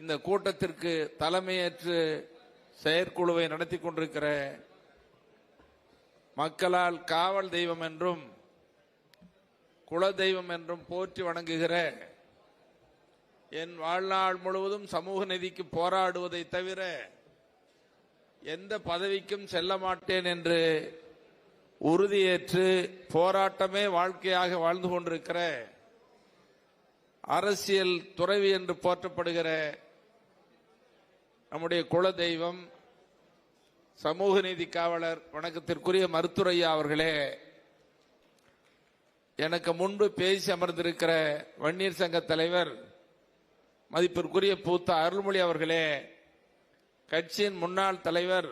இந்த கூட்டத்திற்கு தலைமையேற்று செயற்குழுவை நடத்தி கொண்டிருக்கிற மக்களால் காவல் தெய்வம் என்றும் குல தெய்வம் என்றும் போற்றி வணங்குகிற என் வாழ்நாள் முழுவதும் சமூக நிதிக்கு போராடுவதை தவிர எந்த பதவிக்கும் செல்ல மாட்டேன் என்று உறுதியேற்று போராட்டமே வாழ்க்கையாக வாழ்ந்து கொண்டிருக்கிற அரசியல் துறவி என்று போற்றப்படுகிற நம்முடைய குல தெய்வம் சமூக நீதி காவலர் வணக்கத்திற்குரிய மருத்துரையா அவர்களே எனக்கு முன்பு பேசி அமர்ந்திருக்கிற வன்னியர் சங்க தலைவர் மதிப்பிற்குரிய பூத்த அருள்மொழி அவர்களே கட்சியின் முன்னாள் தலைவர்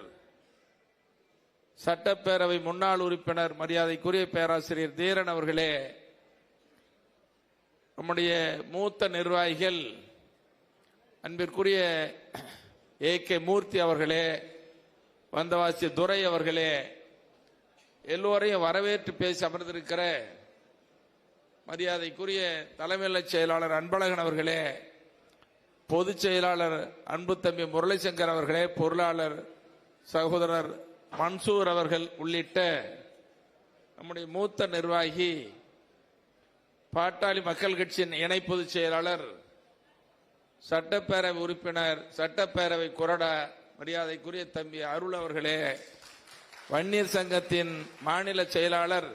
சட்டப்பேரவை முன்னாள் உறுப்பினர் மரியாதைக்குரிய பேராசிரியர் தீரன் அவர்களே நம்முடைய மூத்த நிர்வாகிகள் அன்பிற்குரிய ஏ கே மூர்த்தி அவர்களே வந்தவாசி துரை அவர்களே எல்லோரையும் வரவேற்று பேசி அமர்ந்திருக்கிற மரியாதைக்குரிய தலைமையில செயலாளர் அன்பழகன் அவர்களே பொதுச் செயலாளர் அன்பு தம்பி முரளிசங்கர் அவர்களே பொருளாளர் சகோதரர் மன்சூர் அவர்கள் உள்ளிட்ட நம்முடைய மூத்த நிர்வாகி பாட்டாளி மக்கள் கட்சியின் இணை பொதுச் செயலாளர் சட்டப்பேரவை உறுப்பினர் சட்டப்பேரவை கொறடா மரியாதைக்குரிய தம்பி அருள் அவர்களே வன்னியர் சங்கத்தின் மாநில செயலாளர்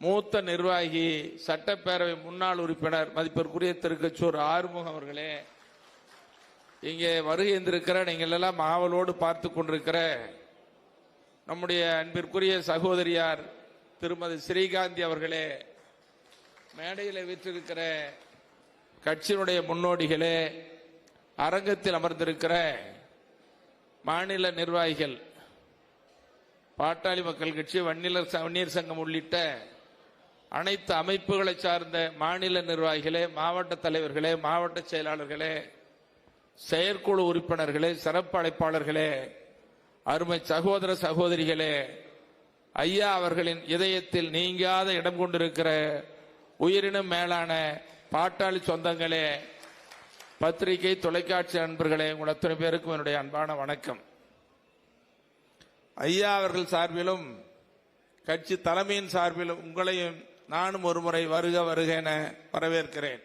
மூத்த நிர்வாகி சட்டப்பேரவை முன்னாள் உறுப்பினர் மதிப்பிற்குரிய திருக்கச்சூர் ஆறுமுகம் அவர்களே இங்கே வருகின்றிருக்கிற நீங்கள் எல்லாம் ஆவலோடு பார்த்து கொண்டிருக்கிற நம்முடைய அன்பிற்குரிய சகோதரியார் திருமதி ஸ்ரீகாந்தி அவர்களே மேடையில் வீற்றிருக்கிற கட்சியினுடைய முன்னோடிகளே அரங்கத்தில் அமர்ந்திருக்கிற மாநில நிர்வாகிகள் பாட்டாளி மக்கள் கட்சி வன்னிலர் ச- வன்னியர் சங்கம் உள்ளிட்ட அனைத்து அமைப்புகளை சார்ந்த மாநில நிர்வாகிகளே மாவட்ட தலைவர்களே மாவட்ட செயலாளர்களே செயற்குழு உறுப்பினர்களே சிறப்பு அழைப்பாளர்களே அருமை சகோதர சகோதரிகளே ஐயா அவர்களின் இதயத்தில் நீங்காத இடம் கொண்டிருக்கிற உயிரினும் மேலான பாட்டாளி சொந்தங்களே பத்திரிகை தொலைக்காட்சி நண்பர்களே உங்கள் அத்தனை பேருக்கும் என்னுடைய அன்பான வணக்கம். ஐயா அவர்கள் சார்பிலும் கட்சி தலைமையின் சார்பிலும் உங்களையும் நானும் ஒருமுறை வருக வருக என வரவேற்கிறேன்.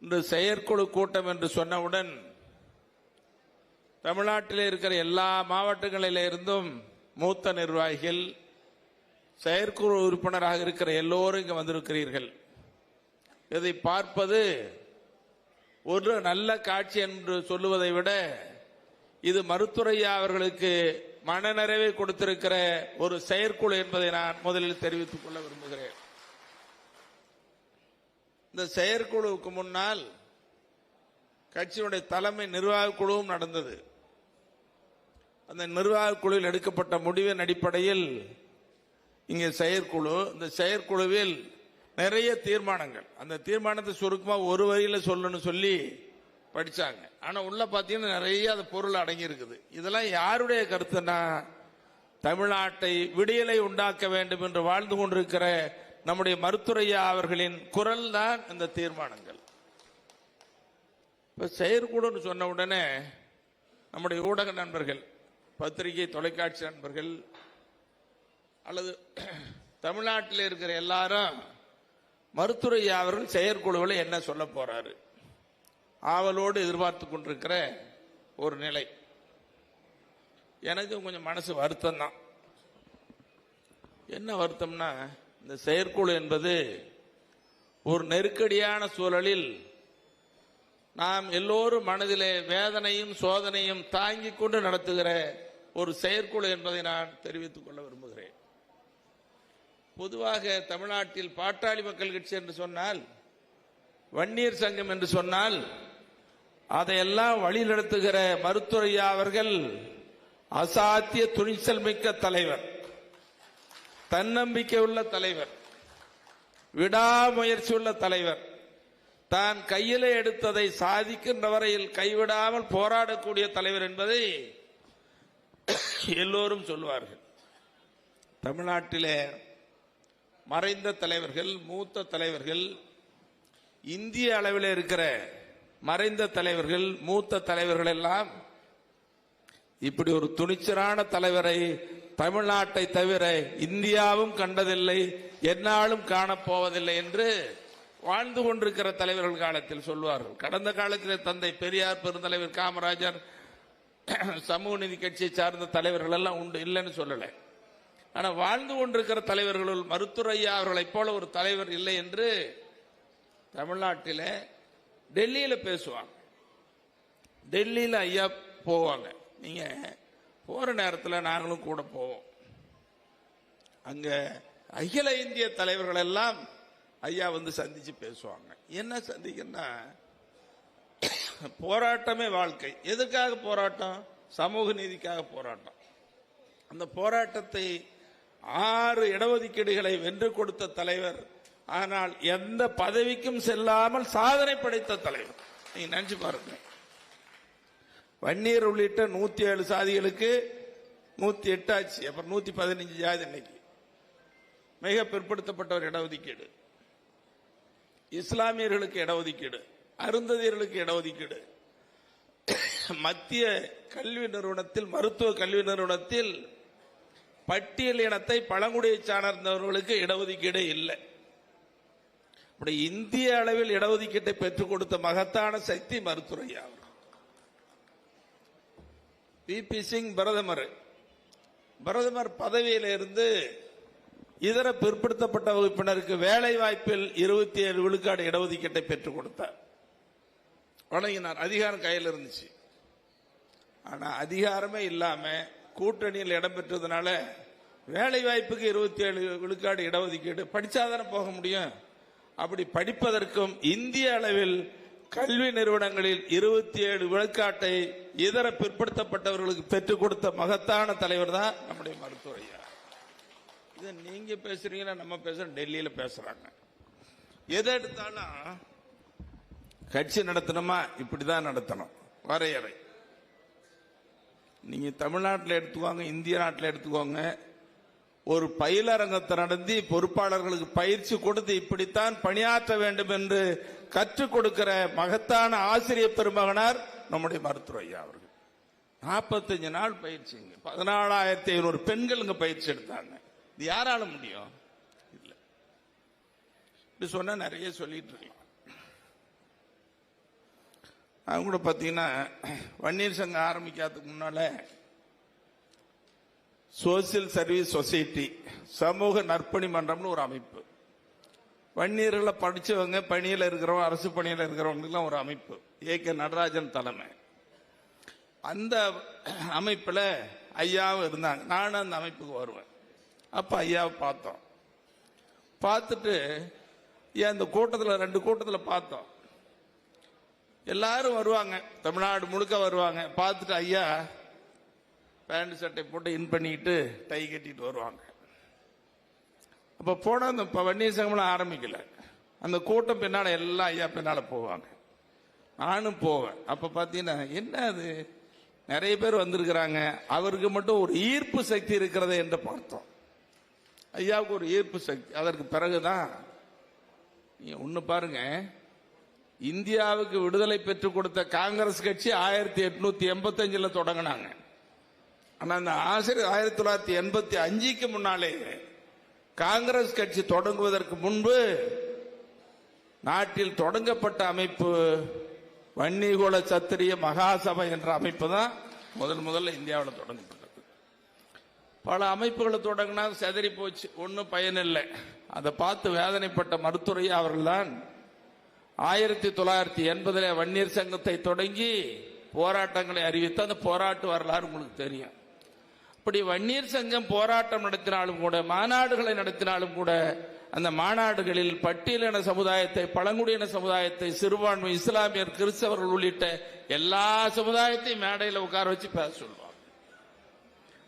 இன்று செயற்குழு கூட்டம் என்று சொன்னவுடன் தமிழ்நாட்டில் இருக்கிற எல்லா மாவட்டங்களிலே இருந்தும் மூத்த நிர்வாகிகள் செயற்குழு உறுப்பினராக இருக்கிற எல்லோரும் இங்கு வந்திருக்கிறீர்கள். இதை பார்ப்பது ஒரு நல்ல காட்சி என்று சொல்லுவதை விட இது மருத்துவரையா அவர்களுக்கு மனநிறைவை கொடுத்திருக்கிற ஒரு செயற்குழு என்பதை நான் முதலில் தெரிவித்துக் கொள்ள விரும்புகிறேன். இந்த செயற்குழுவுக்கு முன்னால் கட்சியினுடைய தலைமை நிர்வாக குழுவும் நடந்தது. அந்த நிர்வாக குழுவில் எடுக்கப்பட்ட முடிவின் அடிப்படையில் இங்கே செயற்குழு இந்த செயற்குழுவில் நிறைய தீர்மானங்கள். அந்த தீர்மானத்தை சுருக்கமாக ஒரு வரியில் சொல்லணும்னு சொல்லி படிச்சாங்க. ஆனால் உள்ள பார்த்தீங்கன்னா நிறைய அது பொருள் அடங்கி இருக்குது இதெல்லாம் யாருடைய கருத்துனா தமிழ்நாட்டை விடியலை உண்டாக்க வேண்டும் என்று வாழ்ந்து கொண்டிருக்கிற நம்முடைய மருத்துரையா அவர்களின் குரல் தான் இந்த தீர்மானங்கள். இப்போ செயற்கூடன்னு சொன்ன உடனே நம்முடைய ஊடக நண்பர்கள் பத்திரிகை தொலைக்காட்சி நண்பர்கள் அல்லது தமிழ்நாட்டில் இருக்கிற எல்லாரும் மருத்துரையா அவர்கள் செயற்குழுவில் என்ன சொல்ல போறாரு? ஆவலோடு எதிர்பார்த்து கொண்டிருக்கிற ஒரு நிலை. எனக்கு கொஞ்சம் மனசு வருத்தம் தான் என்ன வருத்தம்னா இந்த செயற்குழு என்பது ஒரு நெருக்கடியான சூழலில் நாம் எல்லோரும் மனதிலே வேதனையும் சோதனையும் தாங்கிக் கொண்டு நடத்துகிற ஒரு செயற்குழு என்பதை நான் தெரிவித்துக் கொள்ள விரும்புகிறேன். பொதுவாக தமிழ்நாட்டில் பாட்டாளி மக்கள் கட்சி என்று சொன்னால் வன்னியர் சங்கம் என்று சொன்னால் அதையெல்லாம் வழிநடத்துகிற மருத்துவரையா அவர்கள் அசாத்திய துணிச்சல் மிக்க தலைவர். தன்னம்பிக்கை உள்ள தலைவர். விடாமுயற்சி உள்ள தலைவர். தான் கையிலே எடுத்ததை சாதிக்கின்ற வரையில் கைவிடாமல் போராடக்கூடிய தலைவர் என்பதை எல்லோரும் சொல்லுவார்கள் தமிழ்நாட்டிலே மறைந்த தலைவர்கள் மூத்த தலைவர்கள் இந்திய அளவில் இருக்கிற மறைந்த தலைவர்கள் மூத்த தலைவர்கள் எல்லாம் இப்படி ஒரு துணிச்சலான தலைவரை தமிழ்நாட்டை தவிர இந்தியாவும் கண்டதில்லை எந்நாளும் காணப்போவதில்லை என்று வாழ்ந்து கொண்டிருக்கிற தலைவர்கள் காலத்தில் சொல்வார்கள். கடந்த காலத்தில் தந்தை பெரியார் பெருந்தலைவர் காமராஜர் சமூக நீதி கட்சியை சார்ந்த தலைவர்கள் எல்லாம் உண்டு இல்லைன்னு சொல்லலை. ஆனால் வாழ்ந்து கொண்டிருக்கிற தலைவர்களுள் மருத்துவர் ஐயா அவர்களைப் போல ஒரு தலைவர் இல்லை என்று தமிழ்நாட்டில் டெல்லியில் பேசுவாங்க. டெல்லியில் ஐயா போவாங்க. நீங்கள் போகிற நேரத்தில் நாங்களும் கூட போவோம். அங்கே அகில இந்திய தலைவர்கள் எல்லாம் ஐயா வந்து சந்திச்சு பேசுவாங்க. என்ன சந்திக்கன்னா போராட்டமே வாழ்க்கை. எதுக்காக போராட்டம்? சமூக நீதிக்காக போராட்டம். அந்த போராட்டத்தை ஆறு இடஒதுக்கீடுகளை வென்று கொடுத்த தலைவர். ஆனால் எந்த பதவிக்கும் செல்லாமல் சாதனை படைத்த தலைவர். நீங்க நினைச்சு பாருங்க. வன்னியர் உள்ளிட்ட நூத்தி ஏழு சாதிகளுக்கு நூத்தி எட்டு ஆச்சு. அப்புறம் நூத்தி பதினஞ்சு ஜாதி இன்னைக்கு. மிக பிற்படுத்தப்பட்ட ஒரு இடஒதுக்கீடு. இஸ்லாமியர்களுக்கு இடஒதுக்கீடு. அருந்ததியர்களுக்கு இடஒதுக்கீடு. மத்திய கல்வி நிறுவனத்தில் மருத்துவ கல்வி நிறுவனத்தில் பட்டியல் இனத்தை பழங்குடியை சார்ந்தவர்களுக்கு இடஒதுக்கீடு இல்லை. இப்படி இந்திய அளவில் இடஒதுக்கீட்டை பெற்றுக் கொடுத்த மகத்தான சக்தி மருத்துவரையா பி. பி. சிங் பிரதமர். பிரதமர் பதவியிலிருந்து இதர பிற்படுத்தப்பட்ட வகுப்பினருக்கு வேலை வாய்ப்பில் இருபத்தி ஏழு விழுக்காடு இடஒதுக்கீட்டை பெற்றுக் கொடுத்தார். வழங்கினார். அதிகாரம் கையில் இருந்துச்சு. ஆனால் அதிகாரமே இல்லாமல் கூட்டணியில் இடம்பெற்றதுனால வேலை வாய்ப்புக்கு இருபத்தி ஏழு விழுக்காடு இடஒதுக்கீடு படிச்சாதானே போக முடியும். அப்படி படிப்பதற்கும் இந்திய அளவில் கல்வி நிறுவனங்களில் இருபத்தி ஏழு விழுக்காட்டை இதர பிற்படுத்தப்பட்டவர்களுக்கு பெற்றுக் கொடுத்த மகத்தான தலைவர் தான் நம்முடைய மருத்துவர் ஐயா இதை நீங்க பேசுறீங்கன்னா நம்ம பேசுறோம் டெல்லியில பேசுறாங்க. எதை எடுத்தாலும் கட்சி நடத்தணுமா? இப்படிதான் நடத்தணும். வரையறை. நீங்க தமிழ்நாட்டில் எடுத்துக்கோங்க இந்திய நாட்டில் எடுத்துக்கோங்க. ஒரு பயிலரங்கத்தை நடத்தி பொறுப்பாளர்களுக்கு பயிற்சி கொடுத்து இப்படித்தான் பணியாற்ற வேண்டும் என்று கற்றுக் கொடுக்கிற மகத்தான ஆசிரியர் பெருமகனார் நம்முடைய மருத்துவ ஐயா அவர்கள். நாற்பத்தஞ்சு நாள் பயிற்சிங்க பதினாலாயிரத்தி ஐநூறு பெண்கள் இங்க பயிற்சி எடுத்தாங்க. இது யாரால முடியும்? இல்லை. இப்படி சொன்னா நிறைய சொல்லிட்டு இருக்கலாம். அவங்க கூட பார்த்தீங்கன்னா வன்னியர் சங்கம் ஆரம்பிக்காததுக்கு முன்னால சோசியல் சர்வீஸ் சொசைட்டி சமூக நற்பணி மன்றம்னு ஒரு அமைப்பு. வன்னியர்களை படிச்சவங்க பணியில் இருக்கிறவங்க அரசு பணியில் இருக்கிறவங்களுக்குலாம் ஒரு அமைப்பு. ஏ கே நடராஜன் தலைமை. அந்த அமைப்பில் ஐயாவும் இருந்தாங்க. நானும் அந்த அமைப்புக்கு வருவேன். அப்போ ஐயாவை பார்த்தோம். பார்த்துட்டு ஏன் அந்த கூட்டத்தில் ரெண்டு கூட்டத்தில் பார்த்தோம். எல்லாரும் வருவாங்க. தமிழ்நாடு முழுக்க வருவாங்க. பார்த்துட்டு ஐயா பேண்ட் சட்டை போட்டு இன் பண்ணிட்டு டை கட்டிட்டு வருவாங்க. அப்ப போன அந்த இப்ப வன்னியர் சங்கம்லாம் ஆரம்பிக்கல. அந்த கூட்டம் பின்னால எல்லாம் ஐயா பின்னால போவாங்க. நானும் போவேன். அப்ப பாத்தீங்கன்னா என்ன அது? நிறைய பேர் வந்திருக்கிறாங்க. அவருக்கு மட்டும் ஒரு ஈர்ப்பு சக்தி இருக்கிறது என்று பார்த்தோம். ஐயாவுக்கு ஒரு ஈர்ப்பு சக்தி. அதற்கு பிறகுதான் நீங்க ஒன்று பாருங்க. இந்தியாவுக்கு விடுதலை பெற்றுக் கொடுத்த காங்கிரஸ் கட்சி ஆயிரத்தி எட்நூத்தி எண்பத்தஞ்சில் தொடங்கினாங்க. ஆனா அந்த ஆசிரியர் ஆயிரத்தி தொள்ளாயிரத்தி எண்பத்தி அஞ்சுக்கு முன்னாலே காங்கிரஸ் கட்சி தொடங்குவதற்கு முன்பு நாட்டில் தொடங்கப்பட்ட அமைப்பு வன்னிகுல சத்திரிய மகாசபை என்ற அமைப்பு தான் முதல் முதல்ல இந்தியாவில் தொடங்கப்பட்டது. பல அமைப்புகளை தொடங்கினா செதறி போச்சு. ஒன்றும் பயனில்லை. அதை பார்த்து வேதனைப்பட்ட மருத்துவரையா அவர்கள்தான் ஆயிரத்தி தொள்ளாயிரத்தி எண்பதுல வன்னியர் சங்கத்தை தொடங்கி போராட்டங்களை அறிவித்து அந்த போராட்ட வரலாறு உங்களுக்கு தெரியும். அப்படி வன்னியர் சங்கம் போராட்டம் நடத்தினாலும் கூட மாநாடுகளை நடத்தினாலும் கூட அந்த மாநாடுகளில் பட்டியலின சமுதாயத்தை பழங்குடியின சமுதாயத்தை சிறுபான்மை இஸ்லாமியர் கிறிஸ்தவர்கள் உள்ளிட்ட எல்லா சமுதாயத்தையும் மேடையில் உட்கார வச்சு பேச சொல்லுவாங்க.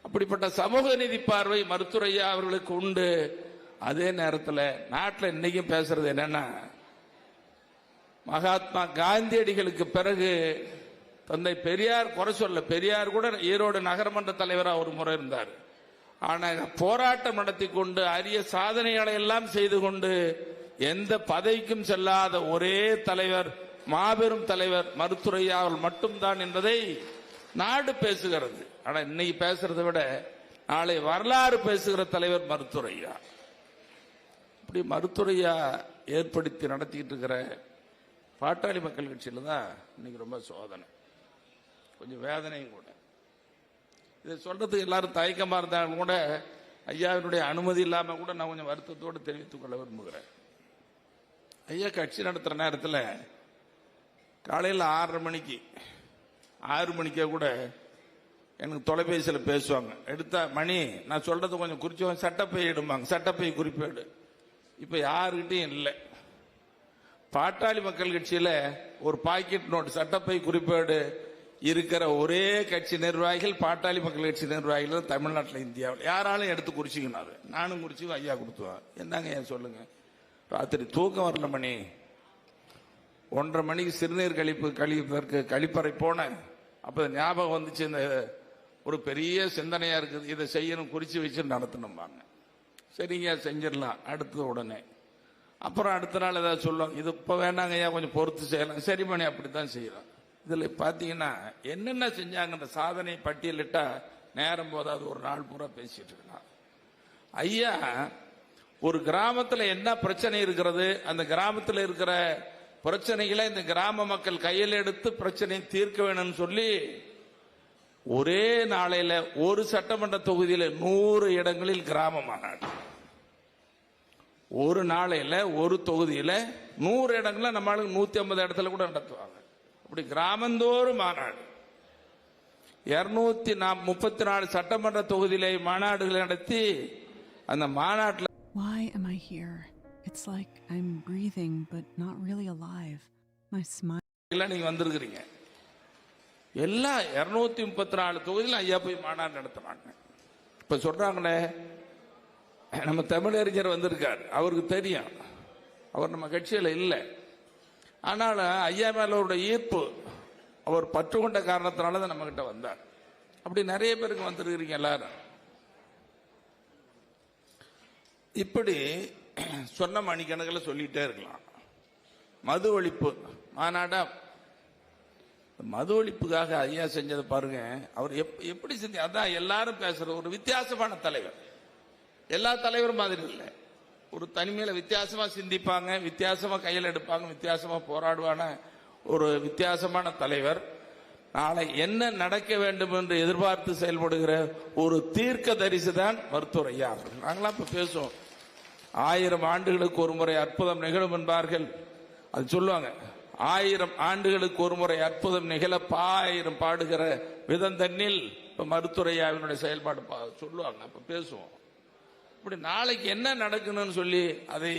அப்படிப்பட்ட சமூக நீதி பார்வை மருத்துவரையா அவர்களுக்கு உண்டு. அதே நேரத்தில் நாட்டில் இன்னைக்கும் பேசுறது என்னன்னா மகாத்மா காந்தியடிகளுக்கு பிறகு தந்தை பெரியார் குறை சொல்ல பெரியார் கூட ஈரோடு நகரமன்ற தலைவராக ஒரு முறை இருந்தார். ஆனால் போராட்டம் நடத்தி கொண்டு அரிய சாதனைகளை எல்லாம் செய்து கொண்டு எந்த பதவிக்கும் செல்லாத ஒரே தலைவர் மாபெரும் தலைவர் மருத்துரையா மட்டும்தான் என்பதை நாடு பேசுகிறது. ஆனால் இன்னைக்கு பேசுறதை விட நாளை வரலாறு பேசுகிற தலைவர் மருத்துரையா இப்படி மருத்துரையா ஏற்படுத்தி நடத்திக்கிட்டு இருக்கிற பாட்டாளி மக்கள் கட்சியில் தான் இன்னைக்கு ரொம்ப சோதனை. கொஞ்சம் வேதனையும் கூட. இதை சொல்றதுக்கு எல்லாரும் தயக்கமாக இருந்தாலும் கூட ஐயாவினுடைய அனுமதி இல்லாமல் கூட நான் கொஞ்சம் வருத்தத்தோடு தெரிவித்துக் கொள்ள விரும்புகிறேன். ஐயா கட்சி நடத்துகிற நேரத்தில் காலையில் ஆறரை மணிக்கு ஆறு மணிக்கே கூட எனக்கு தொலைபேசியில் பேசுவாங்க. எடுத்தா மணி நான் சொல்றது கொஞ்சம் குறிச்சவங்க சட்டப்பை எடும்பாங்க சட்டப்பை குறிப்பேடு. இப்போ யாருக்கிட்டையும் இல்லை. பாட்டாளி மக்கள் கட்சியில ஒரு பாக்கெட் நோட் சட்டப்பை குறிப்பேடு இருக்கிற ஒரே கட்சி நிர்வாகிகள் பாட்டாளி மக்கள் கட்சி நிர்வாகிகள் தமிழ்நாட்டில் இந்தியாவில். யாராலும் எடுத்து குறிச்சிக்கினாரு நானும் குறிச்சு ஐயா கொடுத்துவேன் என்னங்க ஏன் சொல்லுங்க? ராத்திரி தூக்கம் வரல மணி. ஒன்றரை மணிக்கு சிறுநீர் கழிப்பு கழிப்பதற்கு கழிப்பறை போனேன் அப்போ ஞாபகம் வந்துச்சு இந்த ஒரு பெரிய சிந்தனையா இருக்குது. இதை செய்யணும் குறிச்சு வச்சு நடத்தணும்பாங்க. சரிங்க செஞ்சிடலாம். அடுத்தது உடனே. அப்புறம் அடுத்த நாள் ஏதாவது சொல்லுவாங்க இது இப்போ வேண்டாங்க ஐயா கொஞ்சம் பொறுத்து செய்யலாம். சரி அப்படி அப்படித்தான் செய்யலாம் இதில் பார்த்தீங்கன்னா என்னென்ன செஞ்சாங்கன்ற சாதனை பட்டியலிட்டா நேரம் போதாது ஒரு நாள் பூரா பேசிட்டு இருக்கலாம். ஐயா ஒரு கிராமத்தில் என்ன பிரச்சனை இருக்கிறது? அந்த கிராமத்தில் இருக்கிற பிரச்சனைகளை இந்த கிராம மக்கள் கையில் எடுத்து பிரச்சனையை தீர்க்க வேணும்னு சொல்லி ஒரே நாளையில ஒரு சட்டமன்ற தொகுதியில் நூறு இடங்களில் கிராம மாநாடு ஒரு நாளையில ஒரு தொகுதியில நூறு இடங்கள்ல நம்மளுக்கு நூத்தி ஐம்பது இடத்துல கூட நடத்துவாங்க அப்படி கிராமந்தோறும் மாநாடு இருநூத்தி முப்பத்தி நாலு சட்டமன்ற தொகுதியிலே மாநாடுகளை நடத்தி அந்த மாநாட்டில் Why am I here? It's like I'm breathing but not really alive. My smile. எல்லாம் நீங்க வந்திருக்கிறீங்க எல்லா இருநூத்தி முப்பத்தி நாலு தொகுதியிலும் ஐயா போய் மாநாடு நடத்துறாங்க இப்ப சொல்றாங்களே நம்ம தமிழறிஞர் வந்திருக்கார். அவருக்கு தெரியும். அவர் நம்ம கட்சியில் இல்லை. ஆனாலும் ஐயா மேல அவருடைய ஈர்ப்பு அவர் பற்று கொண்ட காரணத்தினால தான் நம்மக்கிட்ட வந்தார். அப்படி நிறைய பேருக்கு வந்திருக்கிறீங்க எல்லாரும். இப்படி சொன்ன மணிக்கணக்கில் சொல்லிகிட்டே இருக்கலாம். மது ஒழிப்பு மாநாடா மது ஒழிப்புக்காக ஐயா செஞ்சதை பாருங்க. அவர் எப்- எப்படி செஞ்சு அதான் எல்லாரும் பேசுற ஒரு வித்தியாசமான தலைவர். எல்லா தலைவரும் மாதிரி இல்லை. ஒரு தனிமையில வித்தியாசமா சிந்திப்பாங்க வித்தியாசமா கையில் எடுப்பாங்க வித்தியாசமா போராடுவான ஒரு வித்தியாசமான தலைவர். நாளை என்ன நடக்க வேண்டும் என்று எதிர்பார்த்து செயல்படுகிற ஒரு தீர்க்க தரிசி தான் மருத்துவர் ஐயா அவர்கள். நாங்களாம் இப்ப பேசுவோம். ஆயிரம் ஆண்டுகளுக்கு ஒரு முறை அற்புதம் நிகழும் என்பார்கள். அது சொல்லுவாங்க ஆயிரம் ஆண்டுகளுக்கு ஒரு முறை அற்புதம் நிகழ பாயிரம் பாடுகிற விதம் தன்னில் இப்ப மருத்துவரையாவினுடைய செயல்பாடு பா- சொல்லுவாங்க. அப்ப பேசுவோம். இப்படி நாளைக்கு என்ன நடக்கணும்னு சொல்லி அதை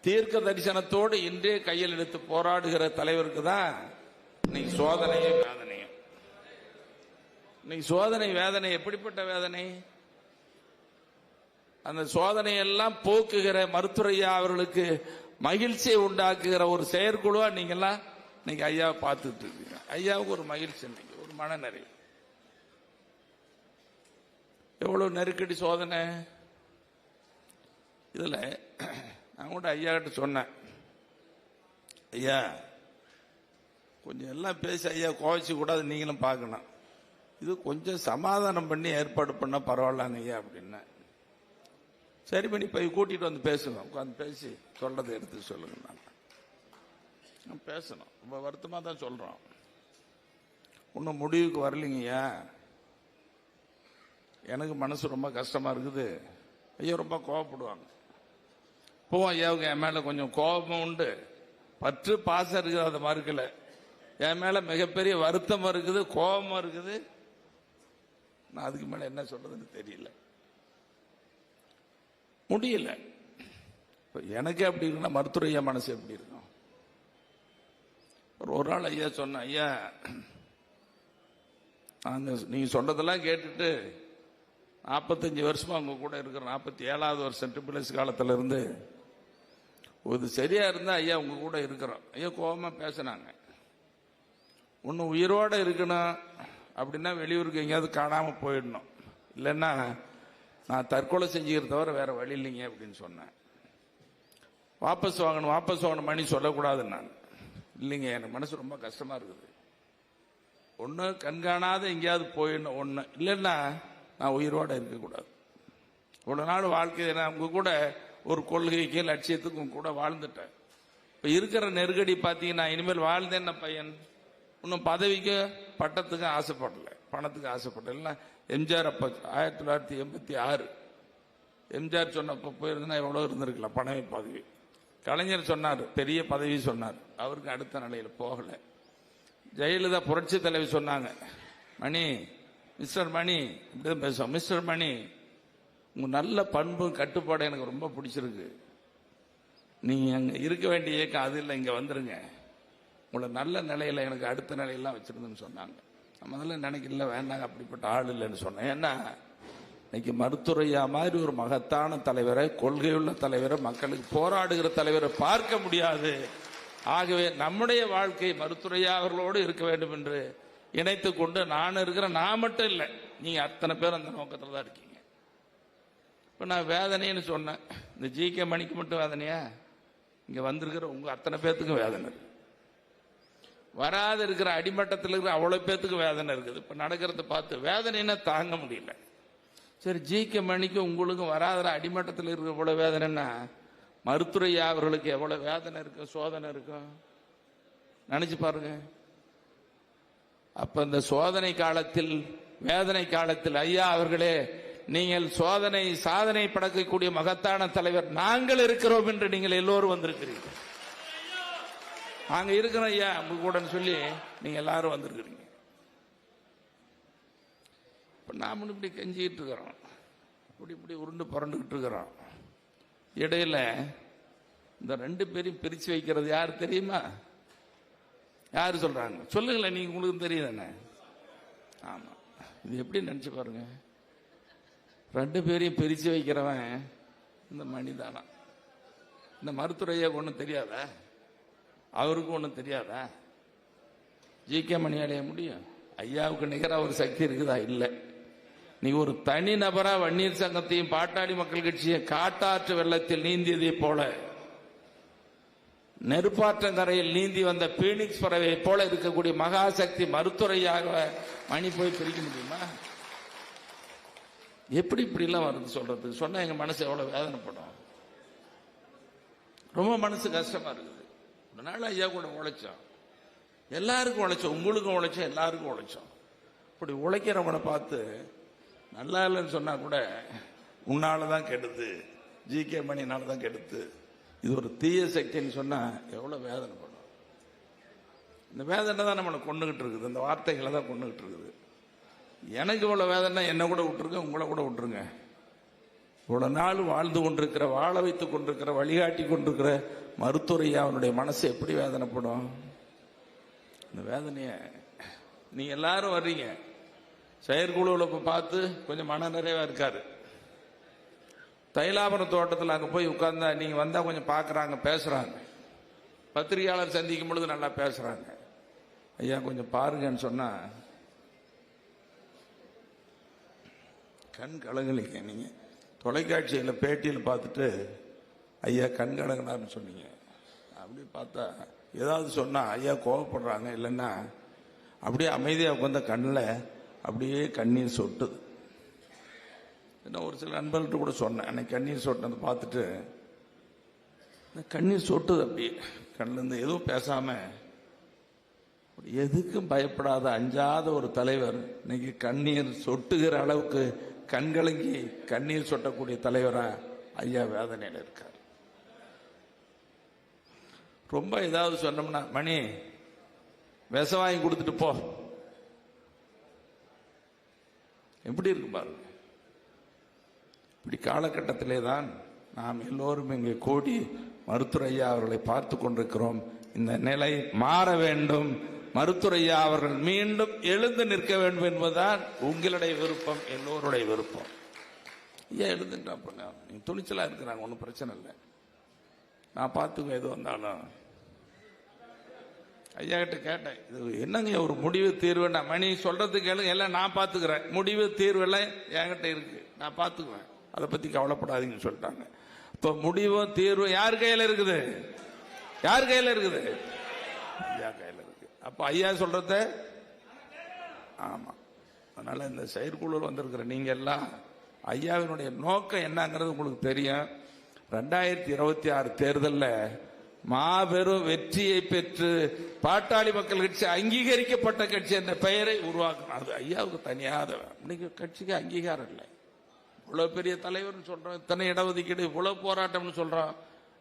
தீர்க்க தரிசனத்தோடு இன்றே கையில் எடுத்து போராடுகிற தலைவருக்கு தான் இன்னைக்கு சோதனையும் வேதனையும் இன்னைக்கு சோதனை வேதனை எப்படிப்பட்ட வேதனை? அந்த சோதனையெல்லாம் போக்குகிற மருத்துவரையா அவர்களுக்கு மகிழ்ச்சியை உண்டாக்குகிற ஒரு செயற்குழுவா நீங்கெல்லாம் இன்னைக்கு ஐயாவை பார்த்துட்டு இருக்கீங்க. ஐயாவுக்கு ஒரு மகிழ்ச்சி இன்னைக்கு ஒரு மனநிறைவு. எவ்வளவு நெருக்கடி சோதனை? இதில் நான் கூட ஐயா கிட்ட சொன்னேன். ஐயா கொஞ்சம் எல்லாம் பேசி ஐயா கோவிச்சு கூடாது நீங்களும் பார்க்கணும். இது கொஞ்சம் சமாதானம் பண்ணி ஏற்பாடு பண்ணால் பரவாயில்லாங்க ஐயா அப்படின்னேன். சரி பண்ணி போய் கூட்டிகிட்டு வந்து பேசுங்க. உட்காந்து பேசி சொல்கிறத எடுத்து சொல்லுங்க நான். பேசணும். ரொம்ப வருத்தமாக தான் சொல்கிறோம் இன்னும் முடிவுக்கு வரலைங்கய்யா எனக்கு மனசு ரொம்ப கஷ்டமாக இருக்குது. ஐயா ரொம்ப கோவப்படுவாங்க. போவோம் ஐயாவுக்கு என் மேல கொஞ்சம் கோபம் உண்டு. பற்று பாசம் இருக்குது அதை மறுக்கல. என் மேல மிகப்பெரிய வருத்தம் இருக்குது கோபமும் இருக்குது. நான் அதுக்கு மேல என்ன சொல்றதுன்னு தெரியல. முடியல. இப்ப எனக்கு அப்படி இருக்குன்னா மருத்துவ ஐயா மனசு எப்படி இருக்கும்? ஒரு ஒரு நாள் ஐயா சொன்னேன் ஐயா நாங்கள் நீங்க சொன்னதெல்லாம் கேட்டுட்டு நாற்பத்தஞ்சு வருஷமா உங்க கூட இருக்கிற நாற்பத்தி ஏழாவது வருஷம் ட்ரிபிள்எஸ் காலத்துல இருந்து இது சரியா இருந்தா ஐயா உங்க கூட இருக்கிறோம். ஐயா கோபமா பேசினாங்க. ஒன்று உயிரோட இருக்கணும் அப்படின்னா வெளியூருக்கு எங்கேயாவது காணாம போயிடணும். இல்லைன்னா நான் தற்கொலை செஞ்சுக்கிற தவிர வேற வழி இல்லைங்க அப்படின்னு சொன்னேன். வாபஸ் வாங்கணும் வாபஸ் வாங்கணும் மணி சொல்லக்கூடாது நான். இல்லைங்க எனக்கு மனசு ரொம்ப கஷ்டமா இருக்குது. ஒன்று கண்காணாத எங்கேயாவது போயிடணும் ஒன்று இல்லைன்னா நான் உயிரோட இருக்கக்கூடாது. இவ்வளோ நாள் வாழ்க்கை நான் உங்க கூட ஒரு கொள்கைக்கு லட்சியத்துக்கும் கூட வாழ்ந்துட்டேன். இப்போ இருக்கிற நெருக்கடி பார்த்தீங்கன்னா இனிமேல் வாழ்ந்தேன்ன பையன்? இன்னும் பதவிக்கு பட்டத்துக்கு ஆசைப்படல. பணத்துக்கு ஆசைப்படல. எம்ஜிஆர் அப்போ ஆயிரத்தி தொள்ளாயிரத்தி எண்பத்தி ஆறு. எம்ஜிஆர் சொன்னப்போ போயிருந்தேன்னா எவ்வளோ இருந்திருக்கலாம் பணவி பதவி. கலைஞர் சொன்னார் பெரிய பதவி சொன்னார். அவருக்கு அடுத்த நிலையில் போகலை. ஜெயலலிதா புரட்சி தலைவி சொன்னாங்க மணி மிஸ்டர் மணி இப்படி பேசுவோம் மிஸ்டர் மணி உங்க நல்ல பண்பும் கட்டுப்பாடு எனக்கு ரொம்ப பிடிச்சிருக்கு. நீங்க அங்க இருக்க வேண்டிய இயக்கம் அது இல்லை இங்க வந்துருங்க. உங்களை நல்ல நிலையில எனக்கு அடுத்த நிலையெல்லாம் வச்சிருந்துன்னு சொன்னாங்க. நம்ம முதல்ல நினைக்கல வேண்டாங்க அப்படிப்பட்ட ஆள் இல்லைன்னு சொன்னேன். ஏன்னா இன்னைக்கு மருத்துவரையா மாதிரி ஒரு மகத்தான தலைவரை கொள்கையுள்ள தலைவரை மக்களுக்கு போராடுகிற தலைவரை பார்க்க முடியாது. ஆகவே நம்முடைய வாழ்க்கை மருத்துவரையா அவர்களோடு இருக்க வேண்டும் என்று இணைத்து கொண்டு நான் இருக்கிறேன். நான் மட்டும் இல்லை நீங்க அத்தனை பேர் அந்த நோக்கத்தில் தான் இருக்கீங்க. இப்போ நான் வேதனைன்னு சொன்னேன். இந்த ஜிகே மணிக்கு மட்டும் வேதனையா? இங்கே வந்திருக்கிற உங்கள் அத்தனை பேர்த்துக்கும் வேதனை இருக்கு. வராத இருக்கிற அடிமட்டத்தில் இருக்கிற அவ்வளோ பேர்த்துக்கு வேதனை இருக்குது. இப்போ நடக்கிறத பார்த்து வேதனைன்னா தாங்க முடியல. சரி ஜிகே மணிக்கு உங்களுக்கும் வராத அடிமட்டத்தில் இருக்கிற இவ்வளோ வேதனைன்னா மருத்துவரையா அவர்களுக்கு எவ்வளோ வேதனை இருக்கும் சோதனை இருக்கும் நினச்சி பாருங்க. அப்போ இந்த சோதனை காலத்தில் வேதனை காலத்தில் ஐயா அவர்களே நீங்கள் சோதனை சாதனை படக்கக்கூடிய மகத்தான தலைவர் நாங்கள் இருக்கிறோம் என்று நீங்கள் எல்லோரும் வந்திருக்கிறீர்கள். நாங்க இருக்கிறோம் ஐயா உங்க கூட சொல்லி நீங்க எல்லாரும் வந்திருக்கிறீங்க. இப்போ நாமளும் இப்படி கெஞ்சிக்கிட்டு இருக்கிறோம். இப்படி இப்படி உருண்டு புரண்டுகிட்டு இருக்கிறோம். இடையில இந்த ரெண்டு பேரையும் பிரிச்சு வைக்கிறது யார் தெரியுமா? யார் சொல்றாங்க? சொல்லுங்களேன் நீங்க உங்களுக்கு தெரியுதானே? ஆமா. இது எப்படி நினைச்சு பாருங்க. ரெண்டு பேரையும் பிரிச்சு வைக்கிறவன் இந்த மணிதானா இந்த மருத்துவரையா ஒன்றும் தெரியாதா? அவருக்கும் ஒன்றும் தெரியாதா? ஜி கே மணி அடைய முடியும். ஐயாவுக்கு நிகராக ஒரு சக்தி இருக்குதா? இல்லை. நீ ஒரு தனி நபரா வன்னியர் சங்கத்தையும் பாட்டாளி மக்கள் கட்சியும் காட்டாற்று வெள்ளத்தில் நீந்தியதைப் போல நெருப்பாற்றங்கரையில் நீந்தி வந்த பீனிக்ஸ் பறவை போல இருக்கக்கூடிய மகாசக்தி மருத்துவரையாக மணி போய் பிரிக்க முடியுமா? எப்படி இப்படிலாம் வருது சொல்றதுக்கு சொன்னா எங்க மனசு எவ்வளவு வேதனைப்படும். ரொம்ப மனசு கஷ்டமா இருக்குது. ஒரு நாள் ஐயா கூட உழைச்சோம் எல்லாருக்கும் உழைச்சோம். உங்களுக்கும் உழைச்சோம். எல்லாருக்கும் உழைச்சோம். இப்படி உழைக்கிறவனை பார்த்து நல்லா இல்லைன்னு சொன்னா கூட உன்னால தான் கெடுது ஜி கே மணினால தான் கெடுது இது ஒரு தீய சக்தின்னு சொன்னா எவ்வளவு வேதனைப்படும். இந்த வேதனை தான் நம்மளை கொண்டுகிட்டு இருக்குது. இந்த வார்த்தைகளை தான் கொண்டுகிட்டு இருக்குது. எனக்கு இவ்வளவு வேதனை என்ன கூட விட்டுருங்க உங்களை கூட விட்டுருங்க. இவ்வளவு நாள் வாழ்ந்து கொண்டிருக்கிற வாழ வைத்துக் கொண்டிருக்கிற வழிகாட்டி கொண்டிருக்கிற மருத்துவரையா அவனுடைய மனசு எப்படி வேதனைப்படும்? இந்த வேதனைய நீங்கள் எல்லாரும் வர்றீங்க. செயற்குழுவில் இப்போ பார்த்து கொஞ்சம் மன நிறைவா இருக்காரு. தைலாபுரம் தோட்டத்தில் அங்கே போய் உட்கார்ந்தா நீங்க வந்தா கொஞ்சம் பார்க்குறாங்க பேசுறாங்க. பத்திரிகையாளர் சந்திக்கும் பொழுது நல்லா பேசுறாங்க. ஐயா கொஞ்சம் பாருங்கன்னு சொன்னா கண் கலங்கலிங்க நீங்க. தொலைக்காட்சியில் பேட்டியில் பார்த்துட்டு ஐயா கண் கலங்கினார்னு சொன்னீங்க. அப்படி பார்த்தா ஏதாவது சொன்னா ஐயா கோவப்படுறாங்க. இல்லைன்னா அப்படியே அமைதியாக உட்காந்த கண்ணில் அப்படியே கண்ணீர் சொட்டுது. இன்னும் ஒரு சில நண்பர்கள்ட்ட கூட சொன்னேன். அன்னைக்கு கண்ணீர் சொட்டினதை பார்த்துட்டு இந்த கண்ணீர் சொட்டுது அப்படியே. கண்ணிலேருந்து எதுவும் பேசாமல் எதுக்கும் பயப்படாத அஞ்சாத ஒரு தலைவர். இன்னைக்கு கண்ணீர் சொட்டுகிற அளவுக்கு கண்கலங்கி கண்ணீர் சொட்டக்கூடிய தலைவரா ஐயா வேதனையில் இருக்கார். ரொம்ப ஏதாவது சொன்னோம்னா மணி விஷ வாங்கி கொடுத்துட்டு போ. எப்படி இருக்கு பாருங்க. இப்படி காலகட்டத்திலே தான் நாம் எல்லோரும் இங்கே கூடி மருத்துவர் ஐயா அவர்களை பார்த்து கொண்டிருக்கிறோம். இந்த நிலை மாற வேண்டும். மருத்துவர் அவர்கள் மீண்டும் எழுந்து நிற்க வேண்டும் என்பதுதான் உங்களுடைய விருப்பம் எல்லோருடைய விருப்பம். ஐயா எழுந்துட்டா நீங்கள் துணிச்சலாக துணிச்சலா இருக்கிறாங்க ஒன்றும் பிரச்சனை இல்லை. நான் பார்த்துக்குவேன் எது வந்தாலும். ஐயா கிட்ட கேட்டேன் இது என்னங்க ஒரு முடிவு தீர்வு மணி சொல்றது கேளுங்க எல்லாம் நான் பார்த்துக்கிறேன். முடிவு தீர்வு எல்லாம் என்கிட்ட இருக்கு. நான் பார்த்துக்குவேன். அதை பத்தி கவலைப்படாதீங்கன்னு சொல்லிட்டாங்க. இப்ப முடிவும் தீர்வும் யார் கையில இருக்குது? யார் கையில இருக்குது? ஐயா கையில அப்ப ஐயா சொல்றத? ஆமா. அதனால இந்த செயற்குழு வந்திருக்கிற நீங்க எல்லாம் ஐயாவினுடைய நோக்கம் என்னங்கிறது உங்களுக்கு தெரியும். ரெண்டாயிரத்தி இருபத்தி ஆறு தேர்தலில் மாபெரும் வெற்றியை பெற்று பாட்டாளி மக்கள் கட்சி அங்கீகரிக்கப்பட்ட கட்சி என்ற பெயரை உருவாக்கணும். அது ஐயாவுக்கு தனியாத இன்னைக்கு கட்சிக்கு அங்கீகாரம் இல்லை. இவ்வளவு பெரிய தலைவர்னு சொல்றோம். இத்தனை இடஒதுக்கீடு இவ்வளவு போராட்டம்னு சொல்றோம்.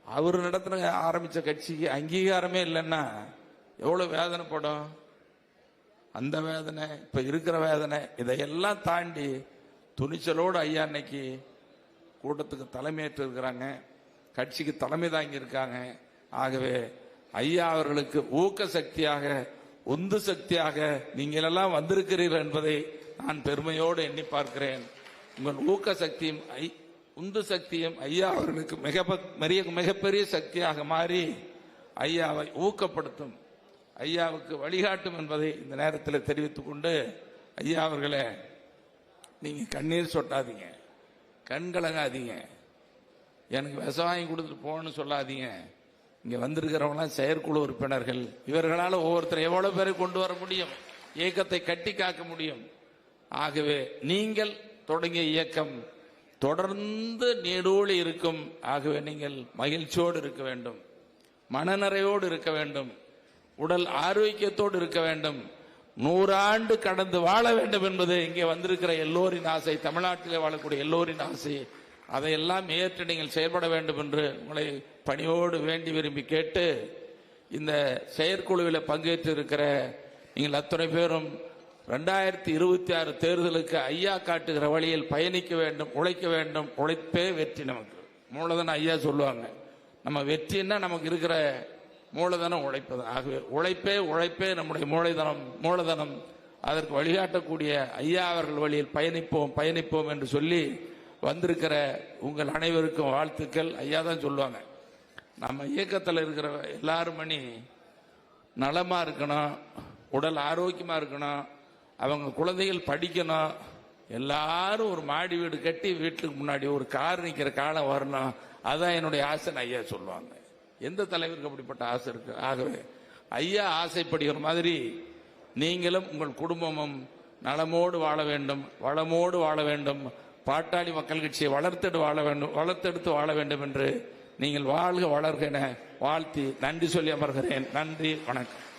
அவர் நடத்தின ஆரம்பிச்ச கட்சிக்கு அங்கீகாரமே இல்லைன்னா எவ்வளவு வேதனைப்படும்? அந்த வேதனை இப்ப இருக்கிற வேதனை இதையெல்லாம் தாண்டி துணிச்சலோடு ஐயா இன்னைக்கு கூட்டத்துக்கு தலைமையேற்று இருக்கிறாங்க. கட்சிக்கு தலைமை தாங்கி இருக்காங்க. ஆகவே ஐயா அவர்களுக்கு ஊக்க சக்தியாக உந்து சக்தியாக நீங்கள் எல்லாம் வந்திருக்கிறீர்கள் என்பதை நான் பெருமையோடு எண்ணி பார்க்கிறேன். உங்கள் ஊக்க சக்தியும் ஐ- உந்து சக்தியும் ஐயா அவர்களுக்கு மிக பெரிய மிகப்பெரிய சக்தியாக மாறி ஐயாவை ஊக்கப்படுத்தும். ஐயாவுக்கு வழிகாட்டும் என்பதை இந்த நேரத்தில் தெரிவித்துக் கொண்டு ஐயா அவர்களே நீங்கள் கண்ணீர் சொட்டாதீங்க. கண் கலங்காதீங்க. எனக்கு விஷம் வாங்கி கொடுத்துட்டு போகணும்னு சொல்லாதீங்க. இங்கே வந்திருக்கிறவங்களாம் செயற்குழு உறுப்பினர்கள். இவர்களால் ஒவ்வொருத்தர் எவ்வளோ பேரை கொண்டு வர முடியும்? இயக்கத்தை கட்டி காக்க முடியும். ஆகவே நீங்கள் தொடங்கிய இயக்கம் தொடர்ந்து நீடூழி இருக்கும். ஆகவே நீங்கள் மகிழ்ச்சியோடு இருக்க வேண்டும். மனநிறையோடு இருக்க வேண்டும். உடல் ஆரோக்கியத்தோடு இருக்க வேண்டும். நூறாண்டு கடந்து வாழ வேண்டும் என்பது இங்கே வந்திருக்கிற எல்லோரின் ஆசை தமிழ்நாட்டிலே வாழக்கூடிய எல்லோரின் ஆசை. அதையெல்லாம் ஏற்று நீங்கள் செயல்பட வேண்டும் என்று உங்களை பணியோடு வேண்டி விரும்பி கேட்டு இந்த செயற்குழுவில் பங்கேற்று இருக்கிற நீங்கள் அத்தனை பேரும் ரெண்டாயிரத்தி இருபத்தி ஆறு தேர்தலுக்கு ஐயா காட்டுகிற வழியில் பயணிக்க வேண்டும் உழைக்க வேண்டும் உழைப்பே வெற்றி நமக்கு. மூலதனம் ஐயா சொல்லுவாங்க. நம்ம வெற்றின்னா நமக்கு இருக்கிற மூலதனம் உழைப்பது. ஆகவே உழைப்பே உழைப்பே நம்முடைய மூலதனம் மூலதனம். அதற்கு வழிகாட்டக்கூடிய ஐயா அவர்கள் வழியில் பயணிப்போம் பயணிப்போம் என்று சொல்லி வந்திருக்கிற உங்கள் அனைவருக்கும் வாழ்த்துக்கள். ஐயா தான் சொல்லுவாங்க நம்ம இயக்கத்தில் இருக்கிற எல்லாரும் மணி இருக்கணும் உடல் ஆரோக்கியமாக இருக்கணும் அவங்க குழந்தைகள் படிக்கணும். எல்லாரும் ஒரு மாடி வீடு கட்டி வீட்டுக்கு முன்னாடி ஒரு கார் நிற்கிற காலம் வரணும். அதான் என்னுடைய ஆசைன்னு ஐயா சொல்லுவாங்க. எந்த தலைவருக்கு அப்படிப்பட்ட ஆசை இருக்கு? ஆகவே ஐயா ஆசைப்படுகிற மாதிரி நீங்களும் உங்கள் குடும்பமும் நலமோடு வாழ வேண்டும் வளமோடு வாழ வேண்டும் பாட்டாளி மக்கள் கட்சியை வளர்த்தெடு வாழ வேண்டும் வளர்த்தெடுத்து வாழ வேண்டும் என்று நீங்கள் வாழ்க வளர்க என வாழ்த்தி நன்றி சொல்லி அமர்கிறேன். நன்றி வணக்கம்.